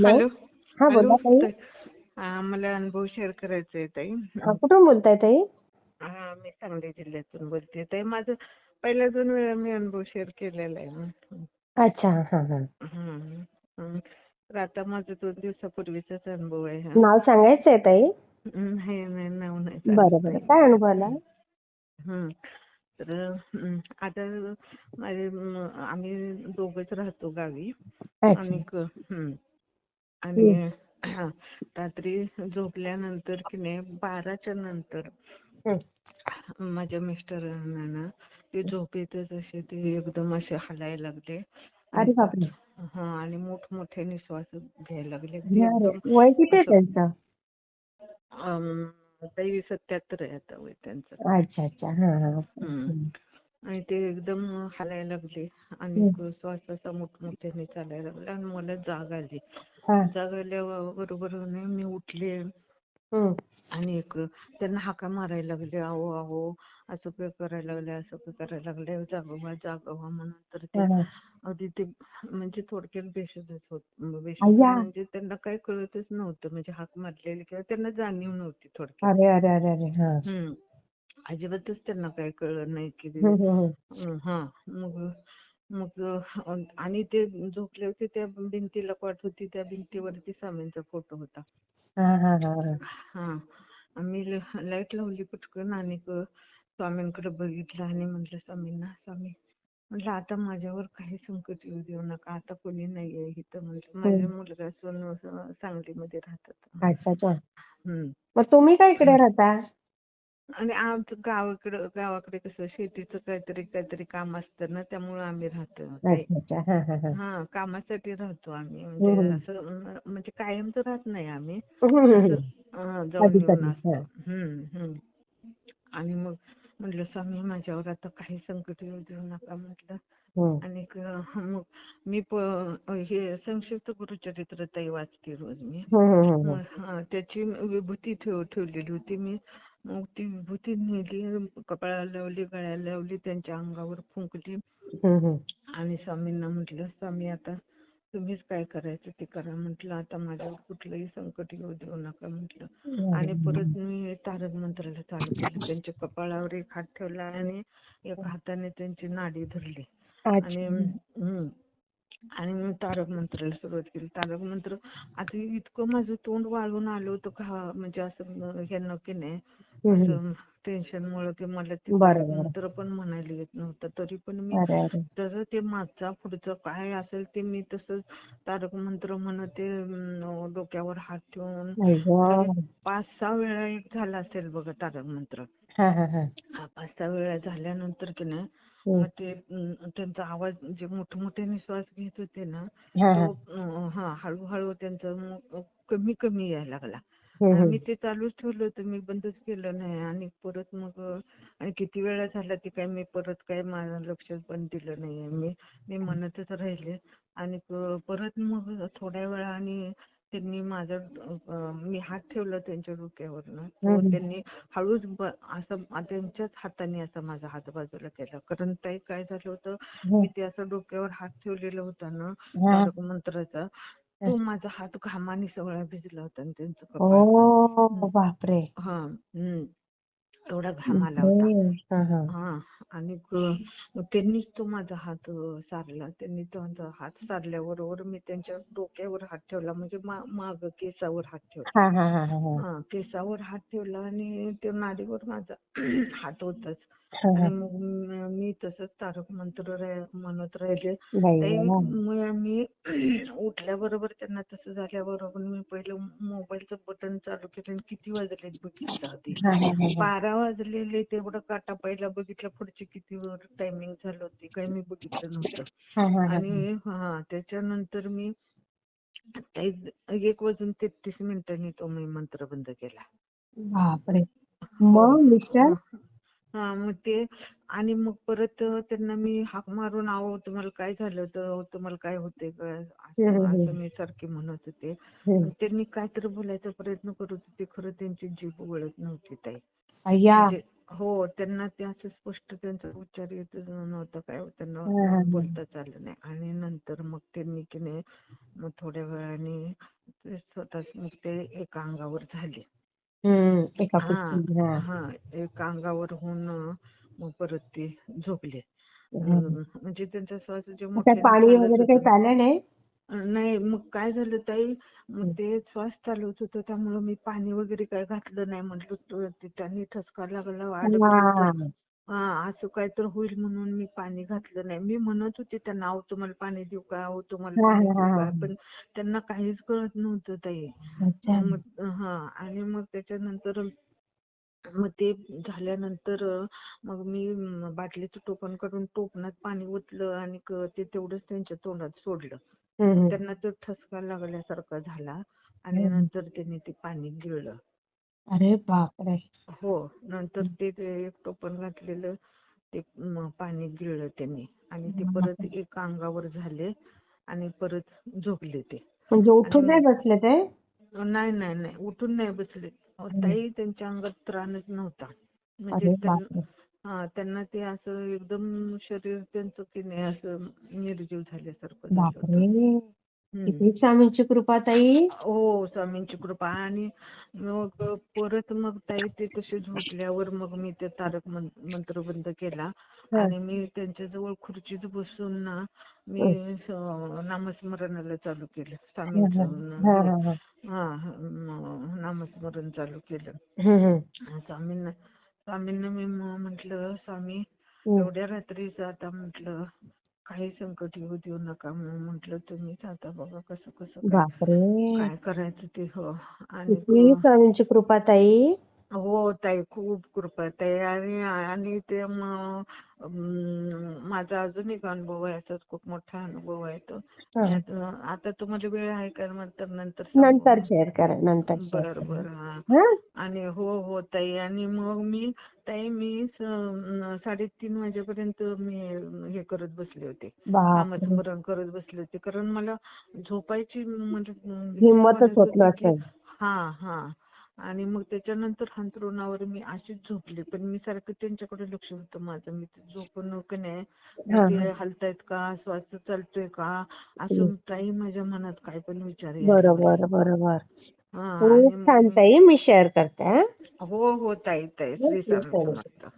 Hello हा बोला ताई. मला अनुभव शेअर करायचा आहे ताई. कुठून बोलताय ताई? हा, मी सांगली जिल्ह्यातून बोलते ताई. माझं पहिल्या दोन वेळा मी अनुभव शेअर केलेला आहे. अच्छा हा हा. तर आता माझा दोन दिवसापूर्वीचाच अनुभव आहे हा. नाव सांगायचंय ताई? नाही नाही नाव नाही बरं बरं. काय अनुभव आला? हम्म. तर आता आम्ही दोघच राहतो गावी. आणि आणि रात्री झोपल्यानंतर की नाही बाराच्या नंतर. माझ्या मिस्टरांना ना ते झोपेतच असे ते एकदम असे हलायला लागले. हा आणि मोठमोठ्याने श्वास घ्यायला लागले. ताई सत्याहत्तर आहे आता वय त्यांचं. अच्छा अच्छा. हा हा हम्म. आणि ते एकदम हलायला लागले. आणि. श्वास असा मोठमोठ्याने चालायला लागला आणि मला जाग आली. हा. जाग आल्याबरोबर मी उठले. आणि एक त्यांना हाका मारायला लागले अहो अहो असं काय करायला लागले असं काय करायला लागले जागोबा जागोबा म्हणून. तर ते हा, हा. अगदी ते म्हणजे थोडक्यात बेशुद्धच होत बेशुद्ध अय्या म्हणजे त्यांना काही कळतच नव्हतं म्हणजे हाक मारलेली किंवा त्यांना जाणीव नव्हती थोडक्यात. अरे अरे अरे अरे हा. हम्म अजिबातच त्यांना काही कळलं नाही की अं, हा. मग मग आणि ते झोपले होते त्या भिंतीला पाठ होती त्या भिंतीवरती स्वामींचा फोटो होता. हा मी लाइट लावली पटकन आणि स्वामींकडे बघितलं आणि म्हटलं स्वामींना स्वामी. म्हटलं आता माझ्यावर काही संकट येऊ देऊ नका आता कोणी नाहीये इथं. म्हटलं माझा हम्म. मुलगा सोनू सांगलीमध्ये राहतात. अच्छा अच्छा. हम्म. मग तुम्ही काय इकडे राहता? आणि आमचं गावाकडं गावाकडे कसं शेतीचं काहीतरी काहीतरी काम असतं ना त्यामुळे आम्ही राहतो. ताई अच्छा अच्छा. हा हा हा. हा कामासाठी राहतो आम्ही. म्हणजे हम्म. असं म्हणजे कायमच राहत नाही आम्ही. हम्म, हम्म, असं हम्म. अं, जाऊन कधी येऊन कधी हा. असतो. हम्म हम्म. आणि मग म्हटलं स्वामी माझ्यावर आता काही संकट येऊ देऊ नका म्हटलं. हम्म, आणि क- मग मी प हे संक्षिप्त गुरुचरित्र ताई वाचते रोज मी. हम्म, हम्म, हम्म. मग हा त्याची विभूती ठेव ठेवलेली होती मी. ती विभूती नेली कपाळाला लावली गळ्याला लावली त्यांच्या अंगावर फुंकली. आणि स्वामींना म्हटलं स्वामी आता तुम्हीच काय करायचं ते करा. म्हटलं आता माझ्यावर कुठलंही संकट येऊ देऊ नका. म्हटलं. आणि परत मी तारक मंत्राला चालू केलं. त्यांच्या कपाळावर एक हात ठेवला आणि एका हाताने त्यांची नाडी धरली. आणि आणि मी तारक मंत्राला सुरुवात केली तारक मंत्र आता इतकं माझं तोंड वाळून आलं होतं का म्हणजे असं हे की नाही. असं टेन्शन मुळे की मला ते तारक मंत्र पण म्हणायला येत नव्हतं तरी पण मी तसं ते मागचा पुढचं काय असेल ते मी तसंच तारक मंत्र म्हणत ते डोक्यावर हात ठेवून. पाच सहा वेळा एक झाला असेल बघा तारक मंत्र पाच सहा वेळा झाल्यानंतर की नाही. मग ते त्यांचा आवाज जे मोठमोठ्याने श्वास घेत होते ना हा हा. तो हा हळूहळू त्यांचा कमी कमी यायला लागला. आणि हम्म. मी ते चालूच ठेवलं होतं मी बंदच केलं नाही. आणि परत मग आणि किती वेळा झाला ते काय मी परत काय माझं लक्ष पण दिलं नाहीये. मी मी म्हणतच राहिले. आणि परत मग थोड्या वेळाने त्यांनी माझं मी हात ठेवला त्यांच्या डोक्यावर ना तो हम्म. त्यांनी हळूच असं त्यांच्याच हाताने असं माझा हात बाजूला केला. कारण ताई काय झालं होतं मी ते असं डोक्यावर हात ठेवलेला होता ना. तारक मंत्राचा तो माझा हात घामाने सगळा भिजला होता त्यांचं बापरे! हा हम्म एवढा घाम आला होता. हा हा आणि त्यांनीच तो माझा हात सारला त्यांनी तो माझा हात सारल्याबरोबर मी त्यांच्या डोक्यावर हात ठेवला म्हणजे माग केसावर हात ठेवला हा हा हा हा हा. हा केसावर हात ठेवला आणि त्या नाडीवर माझा हात होताच आणि. मग म- तसंच तारक मंत्र रा- म्हणत राहिले. म- उठल्याबरोबर त्यांना तसं झाल्याबरोबर मी पहिलं मोबाईलचं बटन चालू केलं आणि किती वाजलेत बघितलं आधी. बारा वाजलेले तेवढं काटा पहिला बघितलं पुढचे किती टायमिंग झालं होते काही मी बघितलं नव्हतं. आणि हा त्याच्यानंतर मी एक वाजून तेहतीस मिनिटांनी तो मी मंत्र बंद केला. बापरे. हो. मग मिस्टर हो मग ते. आणि मग परत त्यांना मी हाक मारून आहो तुम्हाला काय झालं तर तुम्हाला काय होते असं मी सारखी म्हणत होते. पण त्यांनी काहीतरी बोलायचा प्रयत्न करत होते. खरं त्यांची जीभ वळत नव्हती ताई. अय्या. म्हणजे हो त्यांना ते असं स्पष्ट त्यांचा उच्चार येत नव्हता काय त्यांना. बोलताच आलं नाही. आणि नंतर मग त्यांनी की नाही मग थोड्या वेळाने ते स्वतःच मग ते एका अंगावर झाले. हम्म एका हा हा. हा एका अंगावर होऊन मग परत ते झोपले. म्हणजे त्यांचा श्वास जे मोठ्याने पाणी चालत वगैरे काही होता प्यालं नाही? नाही मग काय झालं ताई? मग हम्म. ते श्वास चालवत होतं त्यामुळे मी पाणी वगैरे काय घातलं नाही म्हटलं तो- ते त्यांनी ठसका लागला हा. हा असं काय तर होईल म्हणून मी पाणी घातलं नाही. मी म्हणत होते त्यांना अहो तुम्हाला पाणी देऊ का? अहो तुम्हाला हा, पाणी हा, देऊ हा, का? हा. पण त्यांना काहीच कळत नव्हतं ताई. अच्छा. मग हा आणि मग त्याच्यानंतर मग ते झाल्यानंतर मग मी म, बाटलीचं टोपण काढून टोपणात पाणी ओतलं आणि क- ते तेवढंच त्यांच्या तोंडात सोडलं. हम्म, मग हम्म. त्यांना तो ठसका लागल्यासारखा झाला आणि हम्म. नंतर त्यांनी ते पाणी गिळलं. अरे बापरे. हो नंतर ते ते एक टोपण घातलेलं ते म, पाणी गिळलं त्यांनी आणि ते परत एका अंगावर झाले आणि परत झोपले ते. म्हणजे उठून आणि नाही बसले ते? नाही नाही नाही उठून नाही बसले. अहो, हम्म. ताई त्यांच्या अंगात त्राणच नव्हता. म्हणजे अरे त्यांना बापरे. हा त्यांना ते असं एकदम शरीर त्यांचं की नाही असं निर्जीव झाल्यासारखं झालं होतं बापरे. हम्म. किती स्वामींची कृपा ताई. हो स्वामींची कृपा. आणि मग परत मग ताई ते तसे झोपल्यावर मग मी ते तारक मंत्र बंद केला. आणि मी त्यांच्या जवळ खुर्चीत बसून ना मी नामस्मरणाला चालू केलं. स्वामींचं हा, हे हा, हा. हा म- नामस्मरण चालू केलं. स्वामींना स्वामींना मी म्हंटल स्वामी. एवढ्या रात्रीच आता म्हंटल काही संकट येऊ देऊ नका म्हणून म्हंटल तुम्हीच आता बघा कसं कसं काय बापरे. काय करायचं ते हो. आणि स्वामींची कृपा ताई. हो ताई खूप कृपा आहे. ताई आणि आणि ते म- अं, माझा अजून एक अनुभव आहे असाच खूप मोठा अनुभव आहे तो. हा. आता तुम्हाला वेळ आहे का? नंतर सांगू. नंतर मी शेअर करा नंतर शेअर बर करा. बर हा. हा? आणि हो हो ताई आणि मग मी ताई मी स- साडेतीन वाजेपर्यंत मी हे करत बसले होते. बापरे. नामस्मरण करत बसले होते. कारण मला झोपायची म्हणजे भीतीच हिंमतच वाटत होत होती की नसेल. हा हा. आणि मग त्याच्यानंतर अंथरुणावर मी अशीच झोपले. पण मी सारखं त्यांच्याकडे लक्ष होतं माझं. मी झोपून की नाही? ते हलतायत का? श्वास चालतोय का. असं ताई माझ्या मनात काय पण विचार यायला बरोबर बरोबर. हा खूप छान ताई मी शेअर करते हा. हो हो ताई ताई. श्री स्वामी स्वामी समर्थ.